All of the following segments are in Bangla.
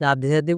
রাধে রাধে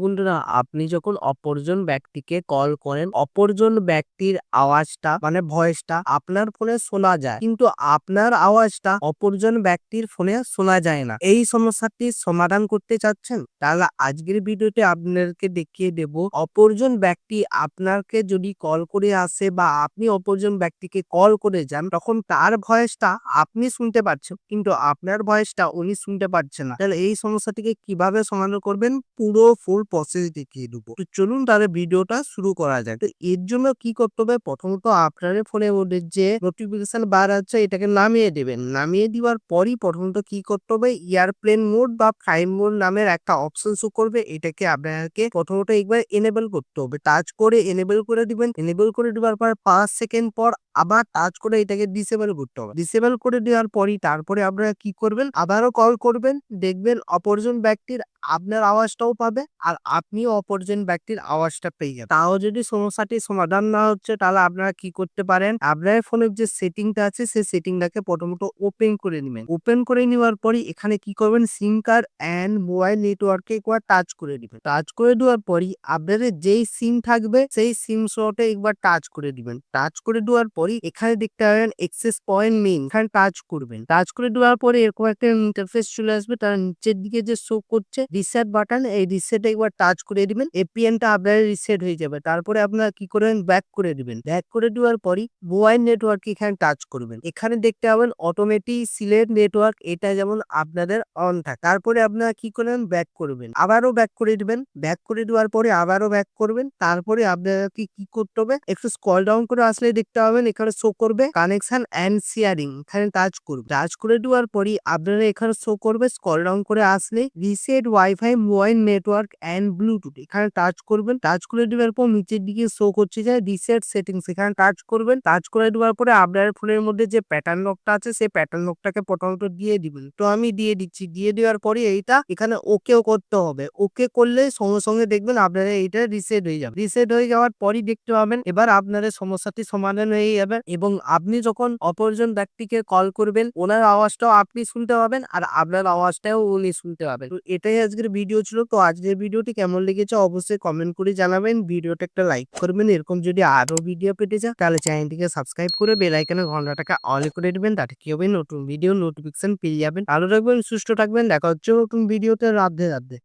আপনি যখন অপরজন ব্যক্তিকে কল করেন, অপরজন ব্যক্তির আওয়াজটা মানে ভয়েসটা আপনার ফোনে শোনা যায়। কিন্তু আপনার আওয়াজটা অপরজন ব্যক্তির ফোনে শোনা যায় না। এই সমস্যাটির সমাধান করতে চাচ্ছেন? তাহলে আজকের ভিডিওতে আপনাদেরকে দেখিয়ে দেব, অপরজন ব্যক্তি আপনাকে যদি কল করে আসে বা আপনি অপরজন ব্যক্তিকে কল করে যান, তখন তার ভয়েসটা আপনি শুনতে পাচ্ছেন কিন্তু আপনার ভয়েসটা উনি শুনতে পাচ্ছেন না। তাহলে এই সমস্যাটিকে কীভাবে সমাধান করবেন? পুরো ফুল প্রসেস দেখিয়ে দেবো। তো চলুন তাহলে ভিডিওটা শুরু করা যাক। তো এর জন্য কি করতে হবে? প্রথমত আপনার ফোনের মধ্যে যে নোটিফিকেশন বার আছে, এটাকে নামিয়ে দেবেন। নামিয়ে দেওয়ার পরই প্রথমত কি করতে হবে? এয়ারপ্লেন মোড বা ফ্লাইট মোড নামের একটা অপশন শো করবে। এটাকে আপনাকে প্রথমত একবার এনেবল করতে হবে। টাচ করে এনেবল করে দিবেন। এনেবল করে দেওয়ার পর পাঁচ সেকেন্ড পর আবার টাচ করে এটাকে ডিসেবল করতে হবে। ডিসেবল করে দেওয়ার পরই তারপরে আপনারা কি করবেন? আবারও কল করবেন, দেখবেন অপরজন ব্যক্তির আপনার আওয়াজটাও পাবে আর আপনিও অপরজন ব্যক্তির আওয়াজটা পেয়ে যাবেন। তাও যদি সমস্যাটি সমাধান না হচ্ছে, তাহলে আপনারা কি করতে পারেন? আপনার ফোনের যে সেটিংটা আছে, সেই সেটিংটাকে প্রথমত ওপেন করে নেবেন। ওপেন করে নেওয়ার পরই এখানে কি করবেন? সিম কার্ড অ্যান্ড মোবাইল নেটওয়ার্কে একবার টাচ করে দিবেন টাচ করে দেওয়ার পরই আপনাদের যেই সিম থাকবে, সেই সিম শটে একবার টাচ করে দিবেন টাচ করে দেওয়ার পরই এখানে দেখতে পাবেন এক্সেস পয়েন্ট মেইন এখানে টাচ করবেন। টাচ করে দেওয়ার পরে এরকম একটা ইন্টারফেস চলে আসবে, তার নিচের দিকে যে শো করছে রিসেট বাটন এই রিসেটে একবার টাচ করে দিবেন এপিএনটা আপনার রিসেট হয়ে যাবে। তারপরে আপনারা কি করবেন? ব্যাক করে দিবেন। ব্যাক করে দেওয়ার পরই মোবাইল নেটওয়ার্ক এখানে টাচ করবেন। এখানে দেখতে পাবেন অটোমেটিক সিলেক্ট নেটওয়ার্ক এটা যেমন আপনাদের অন থাকে। তারপরে আপনারা কি করবেন? ব্যাক করবেন। আবারও ব্যাক করে দিবেন। ব্যাক করে দেওয়ার পরে আবারও ব্যাক করবেন। তারপরে আপনারা কি কি করতে হবে? একটু স্কল ডাউন করে আসলে দেখতে পাবেন এখানে শো করবে কানেকশন অ্যান্ড শেয়ারিং এখানে টাচ করবে। টাচ করে দেওয়ার পরই আপনারা এখানে শো করবে স্কল ডাউন করে আসলে reset WiFi mobile network and Bluetooth এখানে টাচ করবেন। টাচ করে দেওয়ার পর নিচের দিকে শো করছে যে রিসেট সেটিংস এখানে টাচ করবেন। টাচ করে দেওয়ার পরে আপনার ফোনের মধ্যে যে প্যাটার্ন লকটা আছে, সেই প্যাটার্ন লকটাকে প্রথমত দিয়ে দিবেন। তো আমি দিয়ে দিচ্ছি। দিয়ে দেওয়ার পরে এইটা এখানে ওকেও করতে হবে। ওকে করলে সঙ্গে সঙ্গে দেখবেন আপনারা এইটা রিসেট হয়ে যাবে। রিসেট হয়ে যাওয়ার পরই দেখতে পাবেন। এবার আপনাদের সমস্যাটি সমাধান হয়ে যাবে এবং আপনি যখন অপরজন ব্যক্তিকে কল করবেন, ওনার আওয়াজটাও আপনি শুনতে পাবেন আর আপনার আওয়াজটাও উনি শুনতে পাবেন। তো এটাই আজকের ভিডিও ছিল। তো আজকের ভিডিওটি কেমন লেগেছে অবশ্যই কমেন্ট করে জানাবেন। ভিডিওটা একটা লাইক করবেন। এরকম যদি আরও ভিডিও পেতে চান, তাহলে চ্যানেলটিকে সাবস্ক্রাইব করে বেল আইকনের ঘন্টাটাকে অল করে দেবেন। তাতে কি হবে? নতুন ভিডিও নোটিফিকেশন পেয়ে যাবেন। ভালো থাকবেন, সুস্থ থাকবেন। দেখা হচ্ছে নতুন ভিডিওতে রাধে রাধে।